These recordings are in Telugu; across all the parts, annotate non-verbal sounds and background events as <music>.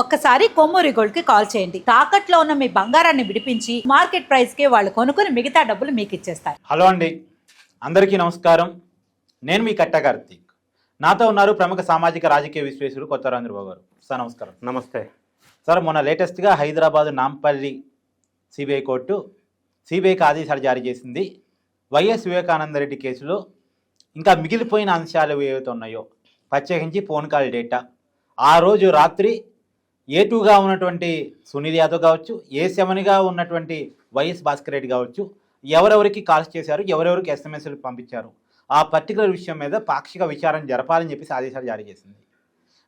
ఒక్కసారి కొమ్మూరి గోల్డ్కి కాల్ చేయండి. తాకట్లో ఉన్న మీ బంగారాన్ని విడిపించి మార్కెట్ ప్రైస్కి వాళ్ళు కొనుక్కుని మిగతా డబ్బులు మీకు ఇచ్చేస్తారు. హలో అండి. అందరికీ నమస్కారం. నేను మీ కట్ట కార్తీక్. నాతో ఉన్నారు ప్రముఖ సామాజిక రాజకీయ విశ్లేషకుడు కొత్త రాంద్రబాబు గారు. సార్ నమస్కారం. నమస్తే. సార్ మొన్న లేటెస్ట్గా హైదరాబాద్ నాంపల్లి సిబిఐ కోర్టు సిబిఐకి ఆదేశాలు జారీ చేసింది. వైఎస్ వివేకానంద రెడ్డి కేసులో ఇంకా మిగిలిపోయిన అంశాలు ఏవైతే ఉన్నాయో ప్రత్యేకించి ఫోన్ కాల్ డేటా. ఆ రోజు రాత్రి ఏ టూగా ఉన్నటువంటి సునీల్ యాదవ్ కావచ్చు ఏ సెవెన్గా ఉన్నటువంటి వైఎస్ భాస్కర్ రెడ్డి కావచ్చు ఎవరెవరికి కాల్స్ చేశారు ఎవరెవరికి ఎస్ఎంఎస్లు పంపించారు ఆ పర్టికులర్ విషయం మీద పాక్షిక విచారణ జరపాలని చెప్పేసి ఆదేశాలు జారీ చేసింది.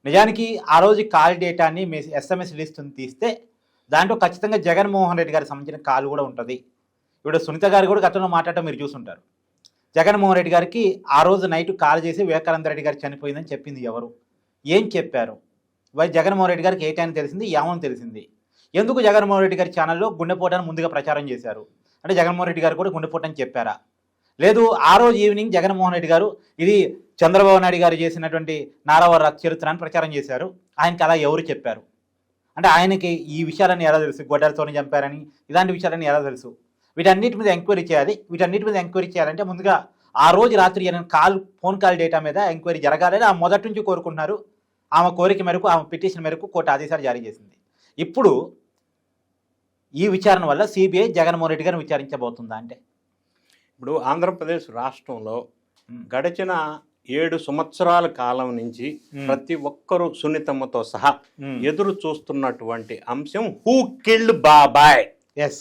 నిజానికి ఆ రోజు కాల్ డేటాని మీ ఎస్ఎంఎస్ లిస్టుని తీస్తే దాంట్లో ఖచ్చితంగా జగన్మోహన్ రెడ్డి గారికి సంబంధించిన కాల్ కూడా ఉంటుంది. ఇప్పుడు సునీత గారు కూడా గతంలో మాట్లాడటం మీరు చూసుంటారు. జగన్మోహన్ రెడ్డి గారికి ఆ రోజు నైట్ కాల్ చేసి వివేకానంద రెడ్డి గారు చనిపోయిందని చెప్పింది ఎవరు? ఏం చెప్పారు? వై జగన్మోహన్ రెడ్డి గారికి ఏ తెలిసింది? ఏమని తెలిసింది. ఎందుకు జగన్మోహన్ రెడ్డి గారి ఛానల్లో గుండెపోటాన్ని ముందుగా ప్రచారం చేశారు? అంటే జగన్మోహన్ రెడ్డి గారు కూడా గుండెపోటని చెప్పారా? లేదు ఆ రోజు ఈవినింగ్ జగన్మోహన్ రెడ్డి గారు ఇది చంద్రబాబు నాయుడు గారు చేసినటువంటి నారావార చరిత్ర అని ప్రచారం చేశారు. ఆయనకి అలా ఎవరు చెప్పారు? అంటే ఆయనకి ఈ విషయాలన్నీ ఎలా తెలుసు? గొడ్డలతోనే చంపారని ఇలాంటి విషయాలన్నీ ఎలా తెలుసు? వీటన్నిటి మీద ఎంక్వైరీ చేయాలి. వీటన్నిటి మీద ఎంక్వైరీ చేయాలంటే ముందుగా ఆ రోజు రాత్రి కాల్ ఫోన్ కాల్ డేటా మీద ఎంక్వైరీ జరగాలని ఆ మొదటి నుంచి కోరుకుంటున్నారు ఆమె కోరిక మేరకు ఆమె పిటిషన్ మేరకు కోర్టు ఆదేశాలు జారీ చేసింది ఇప్పుడు ఈ విచారణ వల్ల సిబిఐ జగన్మోహన్ రెడ్డి గారిని విచారించబోతుందా అంటే ఇప్పుడు ఆంధ్రప్రదేశ్ రాష్ట్రంలో. గడిచిన ఏడు సంవత్సరాల కాలం నుంచి. ప్రతి ఒక్కరూ సున్నితమ్మతో సహా. ఎదురు చూస్తున్నటువంటి అంశం who killed Babai yes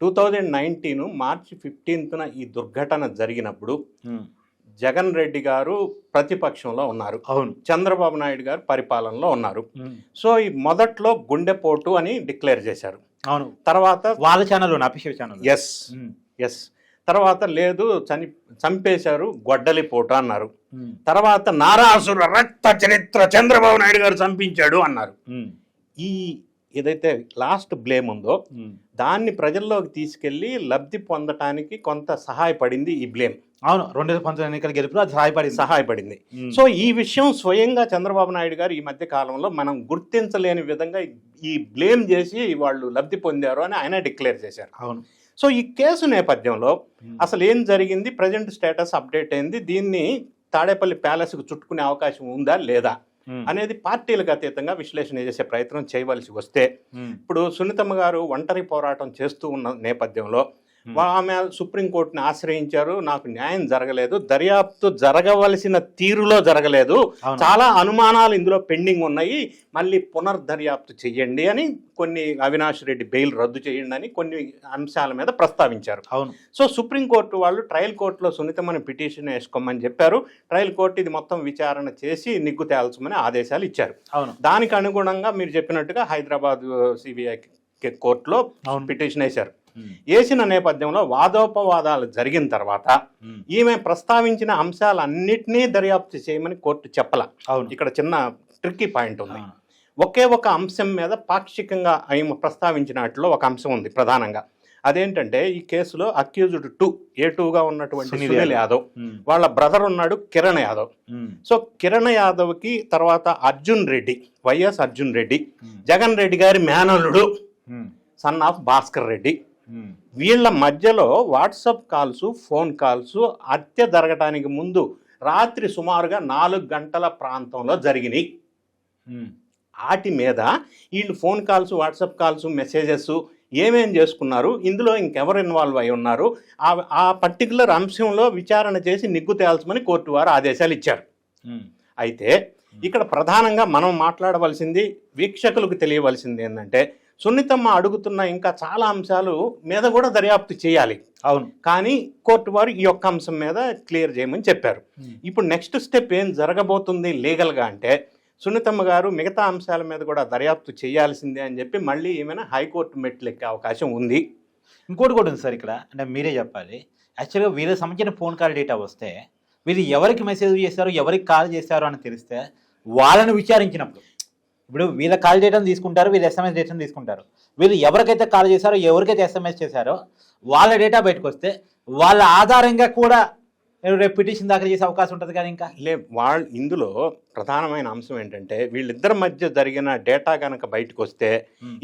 two thousand nineteen March ఫిఫ్టీన్త్న ఈ దుర్ఘటన జరిగినప్పుడు. జగన్ రెడ్డి గారు ప్రతిపక్షంలో ఉన్నారు. అవును. చంద్రబాబు నాయుడు గారు పరిపాలనలో ఉన్నారు. సో ఈ మొదట్లో గుండెపోటు అని డిక్లేర్ చేశారు. అవును. తర్వాత వాళ్ళ channel official channel yes yes తర్వాత లేదు చని చంపేశారు గొడ్డలి పోట అన్నారు తర్వాత నారాసుర రక్త చరిత్ర చంద్రబాబు నాయుడు గారు చంపించాడు అన్నారు. ఈ ఏదైతే లాస్ట్ బ్లేమ్ ఉందో దాన్ని ప్రజల్లోకి తీసుకెళ్ళి లబ్ధి పొందటానికి కొంత సహాయపడింది ఈ బ్లేమ్. అవును రెండు వేల పంతొమ్మిది ఎన్నికల గెలుపులో అది సహాయపడింది. సహాయపడింది. సో ఈ విషయం స్వయంగా చంద్రబాబు నాయుడు గారు ఈ మధ్య కాలంలో మనం గుర్తించలేని విధంగా ఈ బ్లేమ్ చేసి వాళ్ళు లబ్ధి పొందారు అని ఆయన డిక్లేర్ చేశారు. అవును. సో ఈ కేసు నేపథ్యంలో. అసలు ఏం జరిగింది? ప్రజెంట్ స్టేటస్ అప్డేట్ అయింది. దీన్ని తాడేపల్లి ప్యాలెస్కు చుట్టుకునే అవకాశం ఉందా లేదా. అనేది పార్టీలకు అతీతంగా విశ్లేషణ చేసే ప్రయత్నం చేయవలసి వస్తే. ఇప్పుడు సునీతమ్మ గారు ఒంటరి పోరాటం చేస్తూ ఉన్న నేపథ్యంలో ఆమె సుప్రీంకోర్టుని ఆశ్రయించారు. నాకు న్యాయం జరగలేదు. దర్యాప్తు జరగవలసిన తీరులో జరగలేదు. చాలా అనుమానాలు ఇందులో పెండింగ్ ఉన్నాయి. మళ్ళీ పునర్దర్యాప్తు చెయ్యండి అని కొన్ని అవినాష్ రెడ్డి బెయిల్ రద్దు చేయండి అని కొన్ని అంశాల మీద ప్రస్తావించారు. అవును. సో సుప్రీంకోర్టు వాళ్ళు ట్రయల్ కోర్టులో సున్నితమైన పిటిషన్ వేసుకోమని చెప్పారు. ట్రయల్ కోర్టు ఇది మొత్తం విచారణ చేసి నిగ్గు తేల్చమని ఆదేశాలు ఇచ్చారు. అవును. దానికి అనుగుణంగా మీరు చెప్పినట్టుగా హైదరాబాద్ సిబిఐ కోర్టులో. పిటిషన్ వేశారు. వేసిన నేపథ్యంలో వాదోపవాదాలు జరిగిన తర్వాత. ఈమె ప్రస్తావించిన అంశాలన్నింటినీ దర్యాప్తు చేయమని కోర్టు చెప్పల అవును ఇక్కడ చిన్న ట్రిక్కీ పాయింట్ ఉంది. ఒకే ఒక అంశం మీద పాక్షికంగా ఆయన ప్రస్తావించినట్లో ఒక అంశం ఉంది ప్రధానంగా అదేంటంటే ఈ కేసులో అక్యూజ్డ్ టూ ఏ టూగా ఉన్నటువంటి సునీల్ యాదవ్. వాళ్ళ బ్రదర్ ఉన్నాడు కిరణ్ యాదవ్. సో కిరణ్ యాదవ్కి తర్వాత అర్జున్ రెడ్డి వైఎస్ అర్జున్ రెడ్డి. జగన్ రెడ్డి గారి మేనల్లుడు. Son of Bhaskar Reddy. వీళ్ళ మధ్యలో వాట్సాప్ కాల్స్ ఫోన్ కాల్స్ హత్య జరగటానికి ముందు రాత్రి సుమారుగా నాలుగు గంటల ప్రాంతంలో జరిగినాయి. వాటి మీద వీళ్ళు phone calls WhatsApp calls messages ఏమేం చేసుకున్నారు ఇందులో ఇంకెవరు ఇన్వాల్వ్ అయి ఉన్నారు ఆ ఆ పర్టికులర్ అంశంలో విచారణ చేసి నిగ్గు తేల్చమని కోర్టు వారు ఆదేశాలు ఇచ్చారు. అయితే ఇక్కడ ప్రధానంగా మనం మాట్లాడవలసింది వీక్షకులకు తెలియవలసింది ఏంటంటే సున్నితమ్మ అడుగుతున్న ఇంకా చాలా అంశాలు మీద కూడా దర్యాప్తు చేయాలి. అవును. కానీ కోర్టు వారు ఈ యొక్క అంశం మీద క్లియర్ చేయమని చెప్పారు. ఇప్పుడు నెక్స్ట్ స్టెప్ ఏం జరగబోతుంది లీగల్గా అంటే సునీతమ్మ గారు మిగతా అంశాల మీద కూడా దర్యాప్తు చేయాల్సిందే అని చెప్పి మళ్ళీ ఏమైనా హైకోర్టు మెట్లు ఎక్కే అవకాశం ఉంది. ఇంకోటి కూడా ఉంది సార్ ఇక్కడ. అంటే మీరే చెప్పాలి. యాక్చువల్గా వీళ్ళకి సంబంధించిన ఫోన్ కాల్ డేటా వస్తే వీళ్ళు ఎవరికి మెసేజ్ చేశారు ఎవరికి కాల్ చేశారు అని తెలిస్తే వాళ్ళని విచారించినప్పుడు ఇప్పుడు వీళ్ళ కాల్ చేయడం తీసుకుంటారు వీళ్ళు ఎస్ఎంఎస్ డేటాను తీసుకుంటారు. వీళ్ళు ఎవరికైతే కాల్ చేశారో ఎవరికైతే ఎస్ఎంఎస్ చేశారో వాళ్ళ డేటా బయటకు వస్తే వాళ్ళ ఆధారంగా కూడా రేపు పిటిషన్ దాఖలు చేసే అవకాశం ఉంటుంది కానీ ఇంకా. లే వాళ్ళు ఇందులో ప్రధానమైన అంశం ఏంటంటే వీళ్ళిద్దరి మధ్య జరిగిన డేటా కనుక బయటకు వస్తే.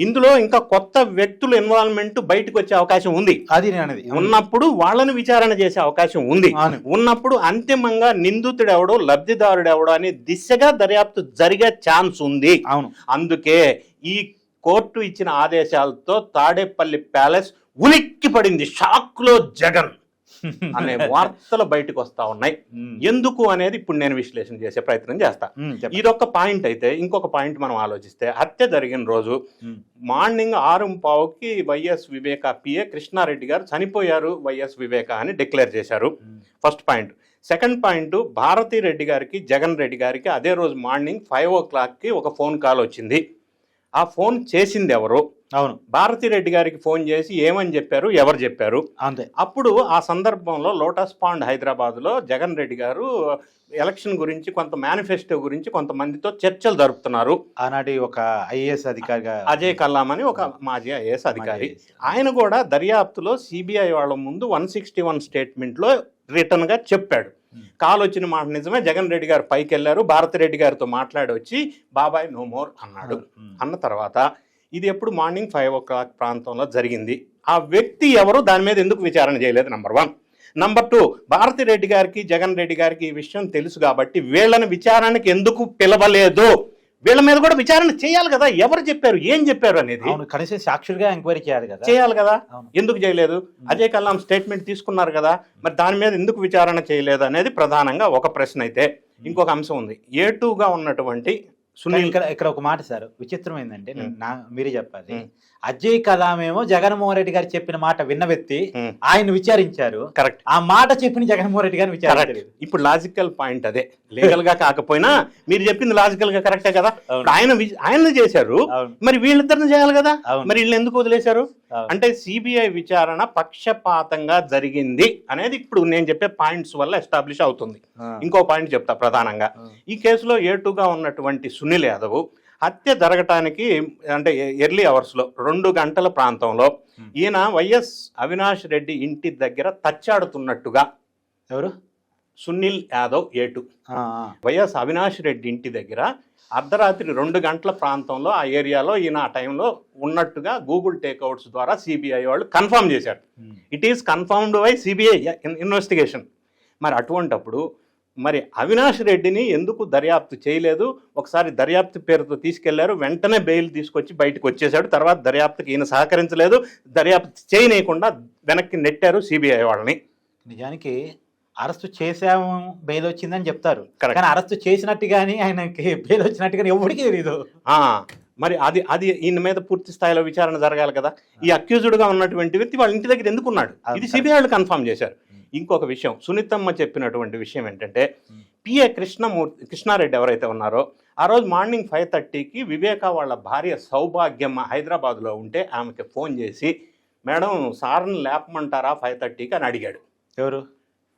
ఇందులో ఇంకా కొత్త వ్యక్తుల ఇన్వాల్వ్మెంట్ బయటకు వచ్చే అవకాశం ఉంది. అది నేను అనేది. ఉన్నప్పుడు వాళ్ళని విచారణ చేసే అవకాశం ఉంది. ఉన్నప్పుడు అంతిమంగా నిందితుడు ఎవడో లబ్ధిదారుడు ఎవడో అనే దిశగా దర్యాప్తు జరిగే ఛాన్స్ ఉంది. అవును. అందుకే ఈ కోర్టు ఇచ్చిన ఆదేశాలతో తాడేపల్లి ప్యాలెస్ ఉలిక్కి పడింది షాక్లో జగన్. అనే <laughs> వార్తలు బయటకు వస్తా ఉన్నాయి. ఎందుకు అనేది ఇప్పుడు నేను విశ్లేషణ చేసే ప్రయత్నం చేస్తా. ఇదొక పాయింట్ అయితే ఇంకొక పాయింట్ మనం ఆలోచిస్తే హత్య జరిగిన రోజు. మార్నింగ్ ఆరు పావుకి వైఎస్ వివేక పిఏ కృష్ణారెడ్డి గారు చనిపోయారు వైఎస్ వివేక అని డిక్లేర్ చేశారు. First point second point Bharathi Reddy గారికి జగన్ రెడ్డి గారికి అదే రోజు మార్నింగ్ ఫైవ్ ఓ క్లాక్కి ఒక ఫోన్ కాల్ వచ్చింది ఆ ఫోన్ చేసింది ఎవరు అవును. భారతీ రెడ్డి గారికి ఫోన్ చేసి ఏమని చెప్పారు ఎవరు చెప్పారు? అంతే. అప్పుడు ఆ సందర్భంలో లోటస్ పాండ్ హైదరాబాద్లో జగన్ రెడ్డి గారు ఎలక్షన్ గురించి కొంత మేనిఫెస్టో గురించి కొంతమందితో చర్చలు జరుపుతున్నారు. ఆనాటి ఒక ఐఏఎస్ అధికారిగా అజయ్ కల్లాం అని ఒక మాజీ ఐఏఎస్ అధికారి. ఆయన కూడా దర్యాప్తులో సిబిఐ వాళ్ళ ముందు వన్ సిక్స్టీ వన్ స్టేట్మెంట్లో రిటర్న్గా చెప్పాడు. కాల్ వచ్చిన మాట నిజమే. జగన్ రెడ్డి గారు పైకి వెళ్ళారు. భారతి రెడ్డి గారితో మాట్లాడి వచ్చి బాబాయ్ నో మోర్ అన్నాడు. అన్న తర్వాత ఇది ఎప్పుడు మార్నింగ్ ఫైవ్ ఓ క్లాక్ ప్రాంతంలో జరిగింది. ఆ వ్యక్తి ఎవరు? దాని మీద ఎందుకు విచారణ చేయలేదు? Number one number two Bharathi Reddy గారికి జగన్ రెడ్డి గారికి ఈ విషయం తెలుసు కాబట్టి వీళ్ళని విచారణకి ఎందుకు పిలవలేదు? వీళ్ళ మీద కూడా విచారణ చేయాలి కదా ఎవరు చెప్పారు ఏం చెప్పారు అనేది. కనీసం సాక్షులుగా ఎంక్వైరీ చేయాలి కదా. చేయాలి కదా. ఎందుకు చేయలేదు? అజయ్ కల్లాం స్టేట్మెంట్ తీసుకున్నారు కదా మరి దాని మీద ఎందుకు విచారణ చేయలేదు అనేది ప్రధానంగా ఒక ప్రశ్న అయితే. ఇంకొక అంశం ఉంది. ఏ టూగా ఉన్నటువంటి సునీల్ ఇక్కడ ఇక్కడ ఒక మాట సార్ విచిత్రం ఏంటంటే నేను ఉమ్. నా మీరే చెప్పాలి. అజయ్ కలామేమో జగన్మోహన్ రెడ్డి గారు చెప్పిన మాట విన్న వ్యక్తి ఉమ్. ఆయన విచారించారు. కరెక్ట్ ఆ మాట చెప్పిన జగన్మోహన్ రెడ్డి గారిని కరెక్ట్ విచారించలేదు ఇప్పుడు లాజికల్ పాయింట్ అదే. లీగల్గా కాకపోయినా మీరు చెప్పింది లాజికల్గా కరెక్టే కదా. ఆయన ఆయన్ని చేశారు. మరి వీళ్ళిద్దరిని చేయాలి కదా. మరి వీళ్ళు ఎందుకు వదిలేశారు. అంటే సిబిఐ విచారణ పక్షపాతంగా జరిగింది అనేది ఇప్పుడు నేను చెప్పే పాయింట్స్ వల్ల ఎస్టాబ్లిష్ అవుతుంది. ఇంకో పాయింట్ చెప్తా ప్రధానంగా. ఈ కేసులో ఏటుగా ఉన్నటువంటి సునీల్ యాదవ్ హత్య జరగటానికి అంటే ఎర్లీ అవర్స్లో రెండు గంటల ప్రాంతంలో. ఈయన వైఎస్ అవినాష్ రెడ్డి ఇంటి దగ్గర తచ్చాడుతున్నట్టుగా ఎవరు సునీల్ యాదవ్ ఏటు. వైఎస్ అవినాష్ రెడ్డి ఇంటి దగ్గర అర్ధరాత్రి రెండు గంటల ప్రాంతంలో ఆ ఏరియాలో ఈయన ఆ టైంలో ఉన్నట్టుగా గూగుల్ టేక్అవుట్స్ ద్వారా సిబిఐ వాళ్ళు కన్ఫర్మ్ చేశారు. It is confirmed by CBI investigation మరి అటువంటప్పుడు మరి అవినాష్ రెడ్డిని ఎందుకు దర్యాప్తు చేయలేదు? ఒకసారి దర్యాప్తు పేరుతో తీసుకెళ్ళారు. వెంటనే బెయిల్ తీసుకొచ్చి బయటకు వచ్చేసాడు తర్వాత దర్యాప్తుకి ఈయన సహకరించలేదు. దర్యాప్తు చేయనీయకుండా వెనక్కి నెట్టారు సిబిఐ వాళ్ళని. నిజానికి అరెస్ట్ చేసాము బెయిల్ వచ్చిందని చెప్తారు. కానీ అరెస్ట్ చేసినట్టు కానీ ఆయనకి బెయిల్ వచ్చినట్టు కానీ ఎవరికి తెలియదు మరి అది అది ఈయన మీద పూర్తి స్థాయిలో విచారణ జరగాలి కదా. ఈ అక్యూజ్డ్గా ఉన్నటువంటి వ్యక్తి వాళ్ళ ఇంటి దగ్గర ఎందుకు ఉన్నాడు అవును, ఇది. సిబిఐ వాళ్ళు కన్ఫర్మ్ చేశారు. ఇంకొక విషయం. సునీతమ్మ చెప్పినటువంటి విషయం ఏంటంటే. పిఏ కృష్ణమూర్తి కృష్ణారెడ్డి ఎవరైతే ఉన్నారో ఆ రోజు మార్నింగ్ ఫైవ్ థర్టీకి వివేక వాళ్ళ భార్య సౌభాగ్యమ్మ హైదరాబాద్లో ఉంటే ఆమెకి ఫోన్ చేసి మేడం సార్ని లేపమంటారా ఫైవ్ థర్టీకి? అని అడిగాడు. ఎవరు?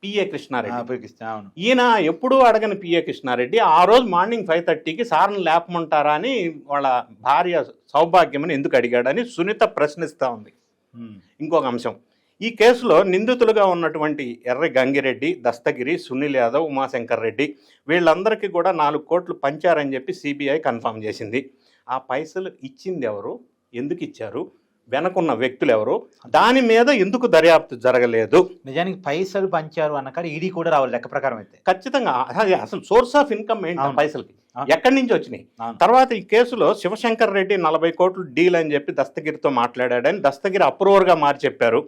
పిఏ కృష్ణారెడ్డి. ఈయన ఎప్పుడూ అడగని పిఏ కృష్ణారెడ్డి ఆ రోజు మార్నింగ్ ఫైవ్ థర్టీకి సార్ని లేపమంటారా అని వాళ్ళ భార్య సౌభాగ్యమని ఎందుకు అడిగాడని సునీత ప్రశ్నిస్తూ ఉంది. ఇంకొక అంశం. ఈ కేసులో నిందితులుగా ఉన్నటువంటి ఎర్ర గంగిరెడ్డి దస్తగిరి సునీల్ యాదవ్ ఉమాశంకర్ రెడ్డి వీళ్ళందరికీ కూడా నాలుగు కోట్లు పంచారని చెప్పి సిబిఐ కన్ఫర్మ్ చేసింది. ఆ పైసలు ఇచ్చింది ఎవరు? ఎందుకు ఇచ్చారు? వెనకున్న వ్యక్తులు ఎవరు దాని మీద ఎందుకు దర్యాప్తు జరగలేదు? నిజానికి పైసలు పంచారు అన్న కాడ ఈడీ కూడా రావాలి లెక్క ప్రకారం అయితే. ఖచ్చితంగా. అసలు సోర్స్ ఆఫ్ ఇన్కమ్ ఏంటి. పైసలకి. ఎక్కడి నుంచి వచ్చినాయి. తర్వాత ఈ కేసులో శివశంకర్ రెడ్డి నలభై కోట్లు డీల్ అని చెప్పి దస్తగిరితో మాట్లాడాడని దస్తగిరి అప్రూవర్గా మారి చెప్పారు.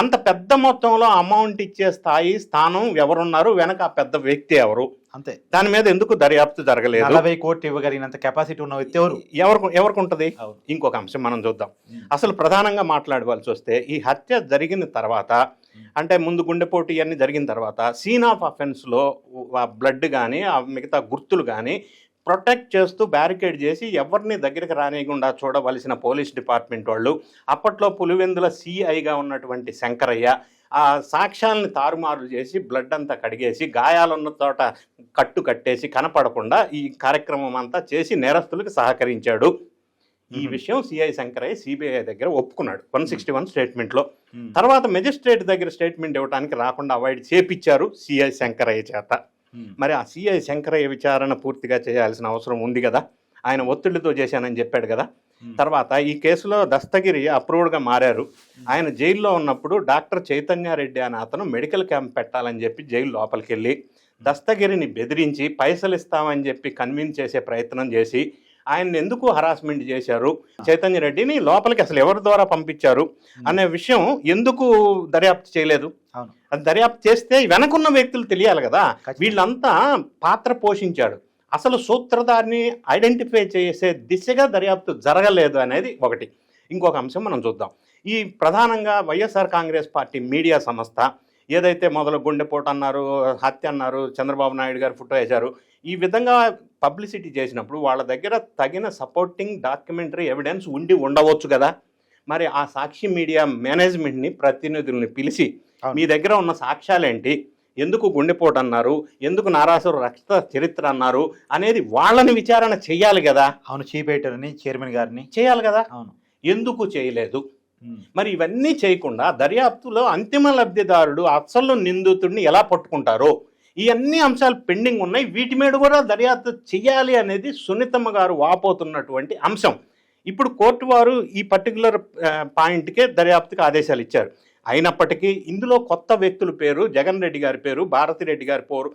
అంత పెద్ద మొత్తంలో అమౌంట్ ఇచ్చే స్థాయి స్థానం ఎవరున్నారు? వెనక ఆ పెద్ద వ్యక్తి ఎవరు? అంతే. దాని మీద ఎందుకు దర్యాప్తు జరగలేదు? నలభై కోట్లు ఇవ్వగలిగినంత కెపాసిటీ ఉన్న వ్యక్తి ఎవరు? ఎవరికి ఎవరికి ఉంటుంది. ఇంకొక అంశం మనం చూద్దాం. అసలు ప్రధానంగా మాట్లాడవలసి వస్తే ఈ హత్య జరిగిన తర్వాత అంటే ముందు గుండెపోటు ఇవన్నీ జరిగిన తర్వాత సీన్ ఆఫ్ అఫెన్స్లో ఆ బ్లడ్ కానీ ఆ మిగతా గుర్తులు కానీ ప్రొటెక్ట్ చేస్తూ బ్యారికేడ్ చేసి ఎవరిని దగ్గరికి రానియకుండా చూడవలసిన పోలీస్ డిపార్ట్మెంట్ వాళ్ళు అప్పట్లో పులివెందుల సిఐగా ఉన్నటువంటి శంకరయ్య ఆ సాక్ష్యాలను తారుమారు చేసి బ్లడ్ అంతా కడిగేసి గాయాలున్న చోట కట్టు కట్టేసి కనపడకుండా ఈ కార్యక్రమం అంతా చేసి నేరస్తులకు సహకరించాడు ఈ. విషయం సిఐ శంకరయ్య సిబిఐ దగ్గర ఒప్పుకున్నాడు వన్ సిక్స్టీ వన్ స్టేట్మెంట్లో. తర్వాత మెజిస్ట్రేట్ దగ్గర స్టేట్మెంట్ ఇవ్వడానికి రాకుండా అవాయిడ్ చేపించారు సిఐ శంకరయ్య చేత. మరి ఆ సిఐ శంకరయ్య విచారణ పూర్తిగా చేయాల్సిన అవసరం ఉంది కదా ఆయన ఒత్తిడితో చేశానని చెప్పాడు కదా. తర్వాత ఈ కేసులో దస్తగిరి అప్రూవ్డ్గా మారారు. ఆయన జైల్లో ఉన్నప్పుడు డాక్టర్ చైతన్యారెడ్డి అనే అతను మెడికల్ క్యాంప్ పెట్టాలని చెప్పి జైలు లోపలికి వెళ్ళి దస్తగిరిని బెదిరించి పైసలు ఇస్తామని చెప్పి కన్విన్స్ చేసే ప్రయత్నం చేసి ఆయన ఎందుకు హరాస్మెంట్ చేశారు? చైతన్య రెడ్డిని లోపలికి అసలు ఎవరి ద్వారా పంపించారు? అనే విషయం ఎందుకు దర్యాప్తు చేయలేదు? అది దర్యాప్తు చేస్తే వెనకున్న వ్యక్తులు తెలియాలి కదా. వీళ్ళంతా పాత్ర పోషించాడు. అసలు సూత్రధారిని ఐడెంటిఫై చేసే దిశగా దర్యాప్తు జరగలేదు అనేది ఒకటి. ఇంకొక అంశం మనం చూద్దాం. ఈ ప్రధానంగా వైఎస్ఆర్ కాంగ్రెస్ పార్టీ మీడియా సంస్థ ఏదైతే మొదలు గుండెపోటు అన్నారు హత్య అన్నారు చంద్రబాబు నాయుడు గారు ఫోటో వేశారు ఈ విధంగా పబ్లిసిటీ చేసినప్పుడు వాళ్ళ దగ్గర తగిన సపోర్టింగ్ డాక్యుమెంటరీ ఎవిడెన్స్ ఉండి ఉండవచ్చు కదా. మరి ఆ సాక్షి మీడియా మేనేజ్మెంట్ని ప్రతినిధుల్ని పిలిచి. మీ దగ్గర ఉన్న సాక్ష్యాలేంటి? ఎందుకు గుండెపోటు అన్నారు? ఎందుకు నారాసురు రక్త చరిత్ర అన్నారు? అనేది వాళ్ళని విచారణ చేయాలి కదా. అవును చీఫ్ ఎడిటర్ని చైర్మన్ గారిని. చేయాలి కదా. అవును. ఎందుకు చేయలేదు. మరి ఇవన్నీ చేయకుండా దర్యాప్తులో అంతిమ లబ్ధిదారుడు అసలు నిందితుడిని ఎలా పట్టుకుంటారో? ఈ అన్ని అంశాలు పెండింగ్ ఉన్నాయి. వీటి మీద కూడా దర్యాప్తు చేయాలి అనేది సునీతమ్మ గారు వాపోతున్నటువంటి అంశం. ఇప్పుడు కోర్టు వారు ఈ పర్టికులర్ పాయింట్కే దర్యాప్తుకి ఆదేశాలు ఇచ్చారు. అయినప్పటికీ ఇందులో కొత్త వ్యక్తుల పేరు జగన్ రెడ్డి గారి పేరు భారతి రెడ్డి గారి పేరు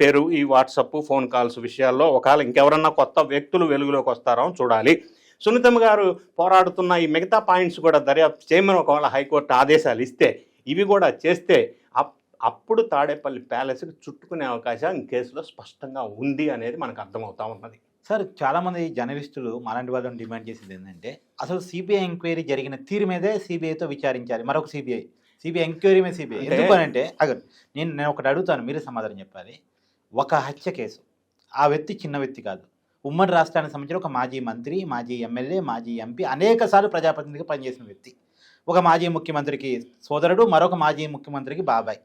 పేరు ఈ వాట్సప్ ఫోన్ కాల్స్ విషయాల్లో ఒకవేళ ఇంకెవరన్నా కొత్త వ్యక్తులు వెలుగులోకి వస్తారో చూడాలి. సునీతమ్మ గారు పోరాడుతున్న ఈ మిగతా పాయింట్స్ కూడా దర్యాప్తు చేయమని ఒకవేళ హైకోర్టు ఆదేశాలు ఇస్తే ఇవి కూడా చేస్తే అప్- అప్పుడు తాడేపల్లి ప్యాలెస్కి చుట్టుకునే అవకాశం ఈ కేసులో స్పష్టంగా ఉంది అనేది మనకు అర్థమవుతా ఉన్నది. సార్ చాలా మంది జర్నలిస్టులు మాలాంటి వాళ్ళని డిమాండ్ చేసేది ఏంటంటే అసలు సిబిఐ ఎంక్వైరీ జరిగిన తీరు మీదే సిబిఐతో విచారించాలి. మరొక సిబిఐ సిబిఐ ఎంక్వైరీ మీద సిబిఐ అంటే- ఎందుకు అని అంటే అగర్ నేను నేను ఒకటి అడుగుతాను మీరే సమాధానం చెప్పాలి. ఒక హత్య కేసు. ఆ వ్యక్తి చిన్న వ్యక్తి కాదు. ఉమ్మడి రాష్ట్రానికి సంబంధించిన ఒక మాజీ మంత్రి మాజీ ఎమ్మెల్యే మాజీ ఎంపీ అనేక సార్లు ప్రజాప్రతినిధిగా పనిచేసిన వ్యక్తి. ఒక మాజీ ముఖ్యమంత్రికి సోదరుడు మరొక మాజీ ముఖ్యమంత్రికి బాబాయ్.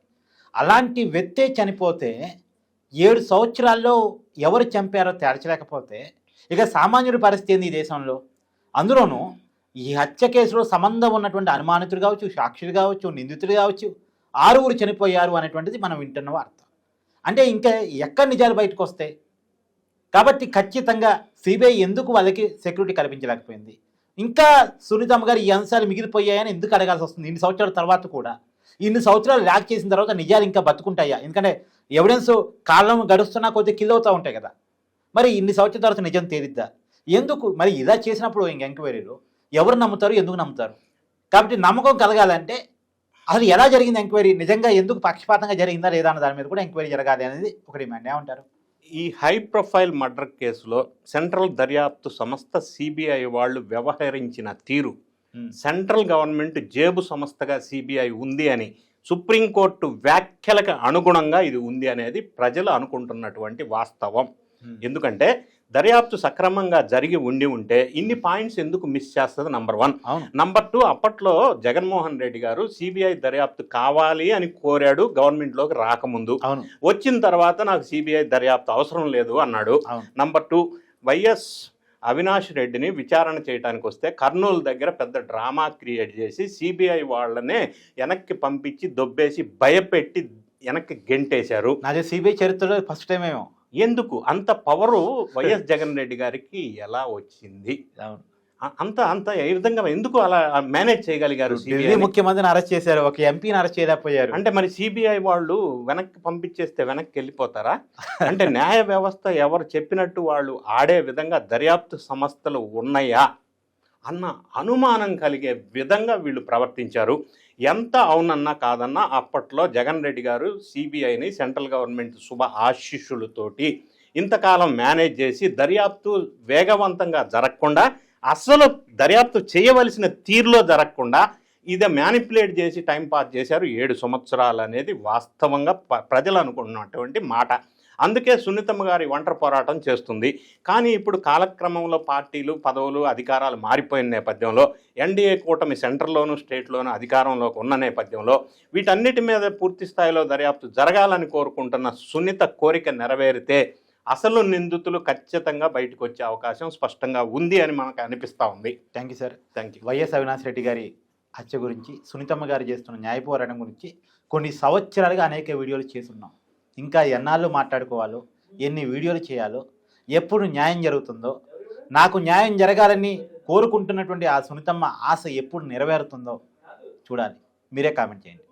అలాంటి వ్యక్తే చనిపోతే ఏడు సంవత్సరాల్లో ఎవరు చంపారో తేల్చలేకపోతే ఇక సామాన్యుడి పరిస్థితి ఏంది ఈ దేశంలో? అందులోనూ ఈ హత్య కేసులో సంబంధం ఉన్నటువంటి అనుమానితుడు కావచ్చు సాక్షులు కావచ్చు నిందితుడు కావచ్చు ఆరుగురు చనిపోయారు అనేటువంటిది మనం వింటున్న వార్త. అంటే ఇంకా ఎక్కడ నిజాలు బయటకు వస్తాయి? కాబట్టి ఖచ్చితంగా సిబిఐ ఎందుకు వాళ్ళకి సెక్యూరిటీ కల్పించలేకపోయింది? ఇంకా సునీతమ్మ గారు ఈ అంశాలు మిగిలిపోయాయని ఎందుకు అడగాల్సి వస్తుంది? ఇన్ని సంవత్సరాల తర్వాత కూడా. ఇన్ని సంవత్సరాలు ల్యాక్ చేసిన తర్వాత నిజాలు ఇంకా బతుకుంటాయా? ఎందుకంటే ఎవిడెన్స్ కాలం గడుస్తున్నా కొద్దిగా కిల్ అవుతూ ఉంటాయి కదా. మరి ఇన్ని సంవత్సరాల తర్వాత నిజం తేలిద్దా? ఎందుకు? మరి ఇలా చేసినప్పుడు ఇంక ఎంక్వైరీలు ఎవరు నమ్ముతారు? ఎందుకు నమ్ముతారు? కాబట్టి నమ్మకం కలగాలంటే అసలు ఎలా జరిగింది ఎంక్వైరీ? నిజంగా ఎందుకు పక్షపాతంగా జరిగిందా లేదా అన్న దాని మీద కూడా ఎంక్వైరీ జరగాలి అనేది ఒక డిమాండ్. ఏమంటారు? ఈ హై ప్రొఫైల్ మర్డర్ కేసులో సెంట్రల్ దర్యాప్తు సంస్థ సిబిఐ వాళ్ళు వ్యవహరించిన తీరు సెంట్రల్ గవర్నమెంట్ జేబు సంస్థగా సిబిఐ ఉంది అని సుప్రీంకోర్టు వ్యాఖ్యలకు అనుగుణంగా ఇది ఉంది అనేది ప్రజలు అనుకుంటున్నటువంటి వాస్తవం. ఎందుకంటే దర్యాప్తు సక్రమంగా జరిగి ఉండి ఉంటే ఇన్ని పాయింట్స్ ఎందుకు మిస్ చేస్తుంది నంబర్ వన్. నంబర్ టూ అప్పట్లో జగన్మోహన్ రెడ్డి గారు సిబిఐ దర్యాప్తు కావాలి అని కోరాడు గవర్నమెంట్లోకి రాకముందు. వచ్చిన తర్వాత నాకు సిబిఐ దర్యాప్తు అవసరం లేదు అన్నాడు. నంబర్ టూ వైఎస్ అవినాష్ రెడ్డిని విచారణ చేయడానికి వస్తే కర్నూలు దగ్గర పెద్ద డ్రామా క్రియేట్ చేసి సిబిఐ వాళ్ళనే వెనక్కి పంపించి దొబ్బేసి భయపెట్టి వెనక్కి గెంటేశారు. నాది సిబిఐ చరిత్రలో ఫస్ట్ టైం ఏమో. ఎందుకు? అంత పవరు వైఎస్ జగన్ రెడ్డి గారికి ఎలా వచ్చింది? అవును. అంత అంత ఏ విధంగా ఎందుకు అలా మేనేజ్ చేయగలిగారు ఢిల్లీ? ముఖ్యమంత్రిని అరెస్ట్ చేశారు ఒక ఎంపీని అరెస్ట్ చేయలేకపోయారు. అంటే మరి సిబిఐ వాళ్ళు వెనక్కి పంపించేస్తే వెనక్కి వెళ్ళిపోతారా? అంటే న్యాయ వ్యవస్థ ఎవరు చెప్పినట్టు వాళ్ళు ఆడే విధంగా దర్యాప్తు సంస్థలు ఉన్నాయా? అన్న అనుమానం కలిగే విధంగా వీళ్ళు ప్రవర్తించారు. ఎంత అవునన్నా కాదన్నా అప్పట్లో జగన్ రెడ్డి గారు సిబిఐని సెంట్రల్ గవర్నమెంట్ శుభ ఆశీస్సులతోటి ఇంతకాలం మేనేజ్ చేసి దర్యాప్తు వేగవంతంగా జరగకుండా అసలు దర్యాప్తు చేయవలసిన తీరులో జరగకుండా ఇదే మ్యానిపులేట్ చేసి టైం పాస్ చేశారు. ఏడు సంవత్సరాలు అనేది వాస్తవంగా ప- ప్రజలు అనుకున్నటువంటి మాట. అందుకే సున్నితమ్మ గారి ఒంటరి పోరాటం చేస్తుంది. కానీ ఇప్పుడు కాలక్రమంలో పార్టీలు పదవులు అధికారాలు మారిపోయిన నేపథ్యంలో ఎన్డీఏ కూటమి సెంటర్లోనూ స్టేట్లోను అధికారంలోకి ఉన్న నేపథ్యంలో వీటన్నిటి మీద పూర్తి స్థాయిలో దర్యాప్తు జరగాలని కోరుకుంటున్న సున్నిత కోరిక నెరవేరితే అసలు నిందితులు ఖచ్చితంగా బయటకు వచ్చే అవకాశం స్పష్టంగా ఉంది అని మనకు అనిపిస్తా ఉంది. Thank you sir thank you YS Avinash Reddy గారి హత్య గురించి సునీతమ్మ గారు చేస్తున్న న్యాయ పోరాటం గురించి కొన్ని సంవత్సరాలుగా అనేక వీడియోలు చేస్తున్నాం. ఇంకా ఎన్నాళ్ళు మాట్లాడుకోవాలో ఎన్ని వీడియోలు చేయాలో ఎప్పుడు న్యాయం జరుగుతుందో నాకు న్యాయం జరగాలని కోరుకుంటున్నటువంటి ఆ సునీతమ్మ ఆశ ఎప్పుడు నెరవేరుతుందో చూడాలి. మీరే కామెంట్ చేయండి.